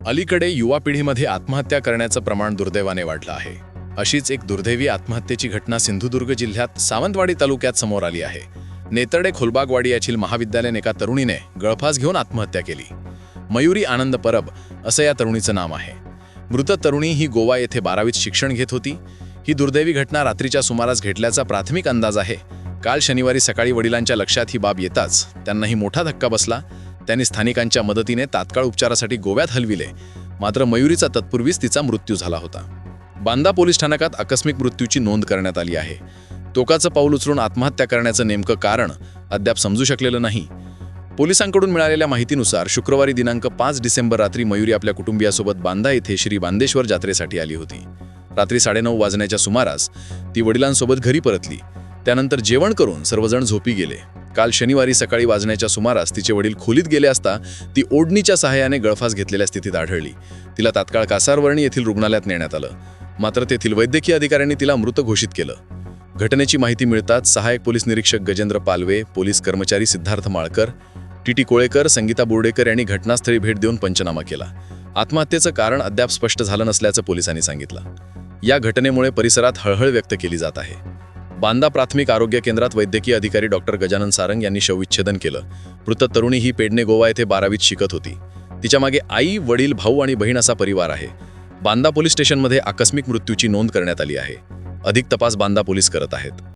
अलीकडे युवा पिढीमध्ये आत्महत्या करण्याचं प्रमाण दुर्दैवाने वाढलं आहे. अशीच एक दुर्दैवी आत्महत्येची घटना सिंधुदुर्ग जिल्ह्यात सावंतवाडी तालुक्यात समोर आली आहे. नेतर्डे खोलबागवाडी येथील महाविद्यालयीन एका तरुणीने गळफास घेऊन आत्महत्या केली. मयुरी आनंद परब असं या तरुणीचं नाम आहे. मृत तरुणी ही गोवा येथे बारावीत शिक्षण घेत होती. ही दुर्दैवी घटना रात्रीच्या सुमारास घडल्याचा प्राथमिक अंदाज आहे. काल शनिवारी सकाळी वडिलांच्या लक्षात ही बाब येताच त्यांनाही मोठा धक्का बसला. त्यांनी स्थानिकांच्या मदतीने तात्काळ उपचारासाठी गोव्यात हलविले. मात्र मयुरीचा तत्पूर्वीच तिचा मृत्यू झाला होता. बांदा पोलीस स्थानकात आकस्मिक मृत्यूची नोंद करण्यात आली आहे. टोकाचं पाऊल उचलून आत्महत्या करण्याचं नेमकं कारण अद्याप समजू शकलेलं नाही. पोलिसांकडून मिळालेल्या माहितीनुसार शुक्रवारी दिनांक पाच डिसेंबर रात्री मयुरी आपल्या कुटुंबियासोबत बांदा येथे श्री बांदेश्वर जात्रेसाठी आली होती. रात्री साडेनऊ वाजण्याच्या सुमारास ती वडिलांसोबत घरी परतली. त्यानंतर जेवण करून सर्वजण झोपी गेले. काल शनिवारी सकाळी वाजण्याच्या सुमारास तिचे वडील खोलीत गेले असता ती ओढणीच्या सहाय्याने गळफास घेतलेल्या स्थितीत आढळली. तिला तात्काळ कासारवर्णी येथील रुग्णालयात नेण्यात आलं. मात्र तेथील वैद्यकीय अधिकाऱ्यांनी तिला मृत घोषित केलं. घटनेची माहिती मिळताच सहाय्यक पोलीस निरीक्षक गजेंद्र पालवे पोलीस कर्मचारी सिद्धार्थ माळकर टी टी कोळेकर संगीता बोर्डेकर यांनी घटनास्थळी भेट देऊन पंचनामा केला. आत्महत्येचं कारण अद्याप स्पष्ट झालं नसल्याचं पोलिसांनी सांगितलं. या घटनेमुळे परिसरात हळहळ व्यक्त केली जात आहे. बांदा प्राथमिक आरोग्य केंद्रात वैद्यकीय अधिकारी डॉक्टर गजानन सारंग यांनी शवविच्छेदन केलं. मृत तरुणी ही पेडणे गोवा येथे बारावीत शिकत होती. तिच्यामागे आई वडील भाऊ आणि बहीण असा परिवार आहे. बांदा पोलीस स्टेशनमध्ये आकस्मिक मृत्यूची नोंद करण्यात आली आहे. अधिक तपास बांदा पोलीस करत आहेत.